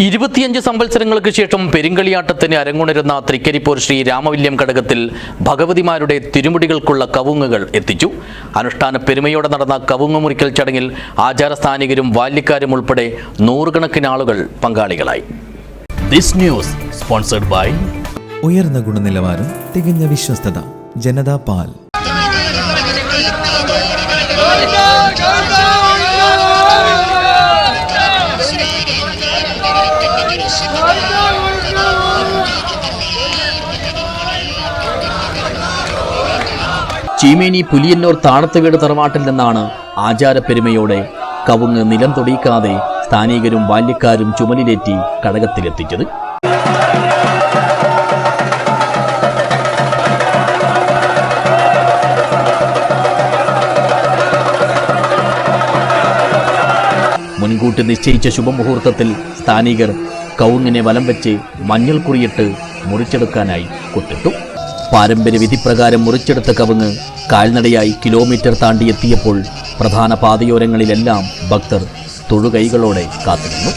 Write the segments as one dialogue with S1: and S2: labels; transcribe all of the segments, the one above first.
S1: ഇരുപത്തിയഞ്ച് സംവത്സരങ്ങൾക്ക് ശേഷം പെരുങ്കളിയാട്ടത്തിന് അരങ്ങുണരുന്ന തൃക്കരിപ്പൂർ ശ്രീ രാമവില്യം ഘടകത്തിൽ ഭഗവതിമാരുടെ തിരുമുടികൾക്കുള്ള കവുങ്ങുകൾ എത്തിച്ചു. അനുഷ്ഠാന പെരുമയോടെ നടന്ന കവുങ്ങ് മുറിക്കൽ ചടങ്ങിൽ ആചാരസ്ഥാനികരും ബാല്യക്കാരും ഉൾപ്പെടെ നൂറുകണക്കിന് ആളുകൾ പങ്കാളികളായി. ദിസ് ന്യൂസ് സ്പോൺസർഡ് ബൈ
S2: ഉയർന്ന ഗുണനിലവാരം തികഞ്ഞ വിശ്വസ്തത ജനതാ പാൽ.
S1: ചീമേനി പുലിയന്നൂർ താണത്തുവീട് തറവാട്ടിൽ നിന്നാണ് ആചാരപ്പെരുമയോടെ കവുങ്ങ് നിലം തൊടിയിക്കാതെ സ്ഥാനികരും ബാല്യക്കാരും ചുമലിലേറ്റി കടകത്തിലെത്തിച്ചത്. മുൻകൂട്ടി നിശ്ചയിച്ച ശുഭമുഹൂർത്തത്തിൽ സ്ഥാനികർ കൗങ്ങിനെ വലം വെച്ച് മഞ്ഞൾ കുറിയിട്ട് മുറിച്ചെടുക്കാനായി കൊത്തിട്ടു പാരമ്പര്യ വിധിപ്രകാരം മുറിച്ചെടുത്ത കവുങ്ങ് കാൽനടയായി കിലോമീറ്റർ താണ്ടി എത്തിയപ്പോൾ പ്രധാന പാതയോരങ്ങളിലെല്ലാം ഭക്തർ തൊഴുകൈകളോടെ കാത്തിരുന്നു.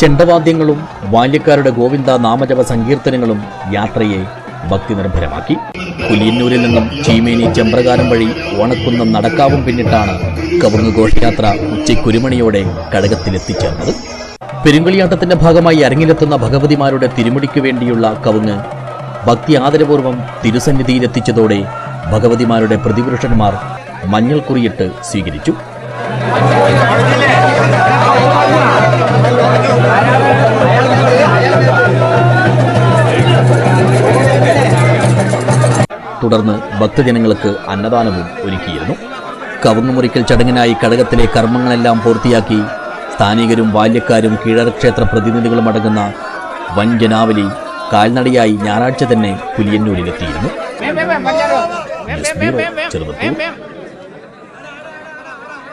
S1: ചെണ്ടവാദ്യങ്ങളും ബാല്യക്കാരുടെ ഗോവിന്ദ നാമജപ സങ്കീർത്തനങ്ങളും യാത്രയെ ഭക്തി നിർഭരമാക്കി പുലിയന്നൂരിൽ നിന്നും ചീമേനി ചെമ്പ്രകാരം വഴി ഓണക്കുന്നം നടക്കാവും പിന്നിട്ടാണ് കവുങ്ങ് ഘോഷയാത്ര ഉച്ചയ്ക്കുരുമണിയോടെ കടകത്തിലെത്തിച്ചേർന്നത്. പെരുങ്കളിയാട്ടത്തിന്റെ ഭാഗമായി അരങ്ങിലെത്തുന്ന ഭഗവതിമാരുടെ തിരുമുടിക്ക് വേണ്ടിയുള്ള കവുങ്ങ് ഭക്തി ആദരപൂർവം തിരുസന്നിധിയിലെത്തിച്ചതോടെ ഭഗവതിമാരുടെ പ്രതിപുരുഷന്മാർ മഞ്ഞൾ കുറിയിട്ട് സ്വീകരിച്ചു. തുടർന്ന് ഭക്തജനങ്ങൾക്ക് അന്നദാനവും ഒരുക്കിയിരുന്നു. കവുങ്ങുമുറിക്കൽ ചടങ്ങിനായി കടകത്തിലെ കർമ്മങ്ങളെല്ലാം പൂർത്തിയാക്കി സ്ഥാനികരും ബാല്യക്കാരും കീഴറക്ഷേത്ര പ്രതിനിധികളും അടങ്ങുന്ന വൻ ജനാവലി കാൽനടയായി ഞായറാഴ്ച തന്നെ പുലിയന്നൂരിലെത്തിയിരുന്നു. ചെറുവത്തൂർ.